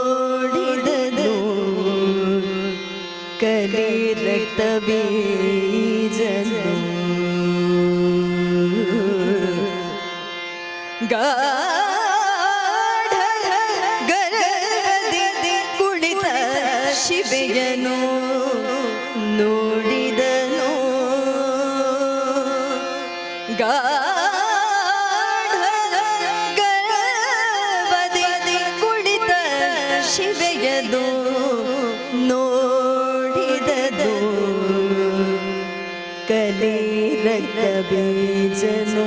ನೋಡಿದನು ಕಲಿ ರಕ್ತ ಬೀಜನು ಗಾ ಶಿವೆಯನು ನೋಡಿದನು. ಗಾ ಶಿವೆಯದು ನೋಡಿದದು ಕಲೆ ರಕ್ತ ಬೀಜನು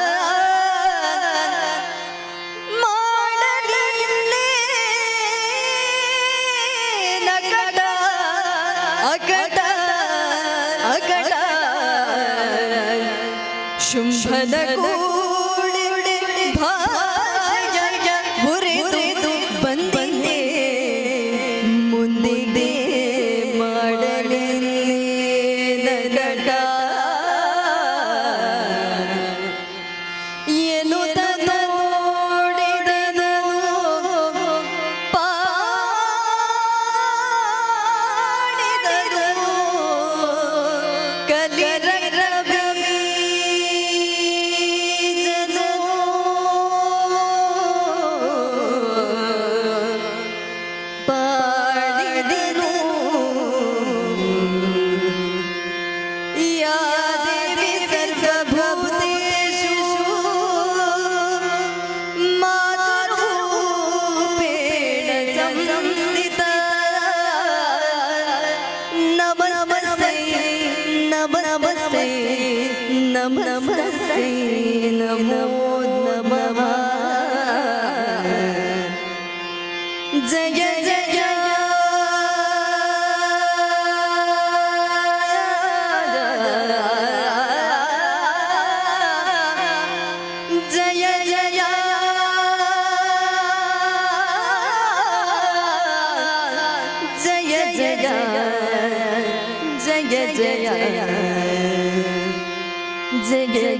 ಅಕಟ ಅಕಟ ಶುಂಭದ ಕೂಡೆ ಭಾಷೆಯ ಹುರಿದು ಬಂದಿದೆ. ಮುಂದಿದೆ नमस्ते नमस्ते नमो नमः। जय जय जय। gece gece. Gece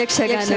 ಯಕ್ಷಗಾನ